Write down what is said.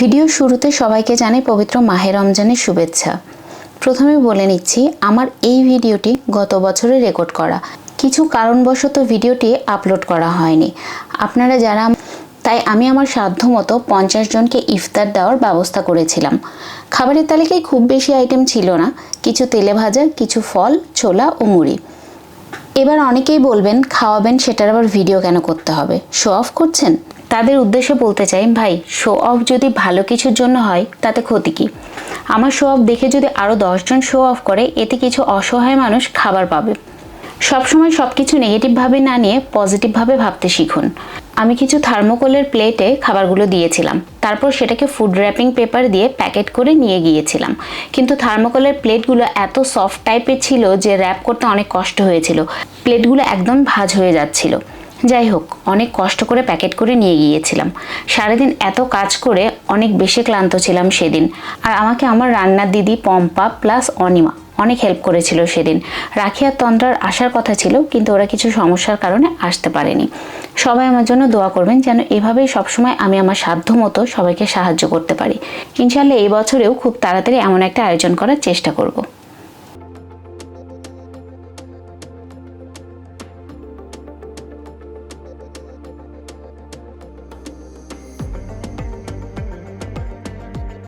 ভিডিওর শুরুতে সবাইকে জানাই পবিত্র মাহে রমজানের শুভেচ্ছা। প্রথমে বলে নিচ্ছি, আমার এই ভিডিওটি গত বছরে রেকর্ড করা। কিছু কারণবশত ভিডিওটি আপলোড করা হয়নি। আপনারা যারা তাই আমি আমার সাধ্য মতো পঞ্চাশ জনকে ইফতার দেওয়ার ব্যবস্থা করেছিলাম। খাবারের তালিকায় খুব বেশি আইটেম ছিল না, কিছু তেলে ভাজা, কিছু ফল, ছোলা ও মুড়ি। এবার অনেকেই বলবেন, খাওয়াবেন, সেটার আবার ভিডিও কেন করতে হবে? শো অফ করছেন? তাদের উদ্দেশ্যে বলতে চাই, ভাই শো অফ যদি ভালো কিছুর জন্য হয়, তাতে ক্ষতি কি? আমার শো অফ দেখে যদি আরও দশজন শো অফ করে, এতে কিছু অসহায় মানুষ খাবার পাবে। সবসময় সব কিছু নেগেটিভভাবে না নিয়ে পজিটিভভাবে ভাবতে শিখুন। আমি কিছু থার্মোকোলের প্লেটে খাবারগুলো দিয়েছিলাম। তারপর সেটাকে ফুড র্যাপিং পেপার দিয়ে প্যাকেট করে নিয়ে গিয়েছিলাম। কিন্তু থার্মোকোলের প্লেটগুলো এত সফট টাইপের ছিল যে র্যাপ করতে অনেক কষ্ট হয়েছিল। প্লেটগুলো একদম ভাজ হয়ে যাচ্ছিল। যাই হোক অনেক কষ্ট করে প্যাকেট করে নিয়ে গিয়েছিলাম। সারাদিন এত কাজ করে অনেক বেশি ক্লান্ত ছিলাম সেদিন। আর আমাকে আমার রান্নার দিদি পম্পা প্লাস অনিমা অনেক হেল্প করেছিল সেদিন। রাখি আর তন্ত্রার আসার কথা ছিল, কিন্তু ওরা কিছু সমস্যার কারণে আসতে পারেনি। সবাই আমার জন্য দোয়া করবেন যেন এভাবেই সবসময় আমি আমার সাধ্য মতো সবাইকে সাহায্য করতে পারি। ইনশাল্লাহ এই বছরেও খুব তাড়াতাড়ি এমন একটা আয়োজন করার চেষ্টা করব।